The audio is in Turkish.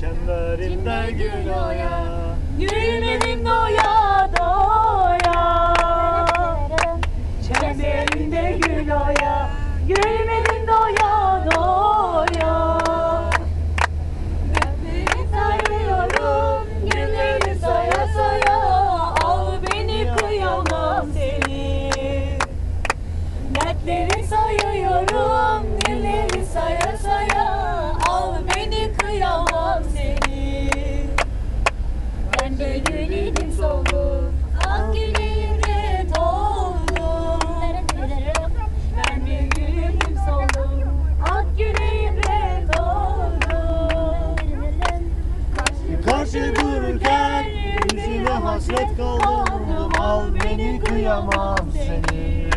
Çemberimde gül oya Gülmedim doya doya. Çemberinde gül oya Gülmedim doya doya. Gülleri sarıyorum Gülleri saya saya. Al beni kıyamam seni. Dertleri sayıyorum Gülleri de gülüydüm soldu Ak yüreğimde doldu. Ben de gülüydüm soldu Ak yüreğimde doldu. Karşı dururken yüzüne hasret kaldım. Al beni kıyamam seni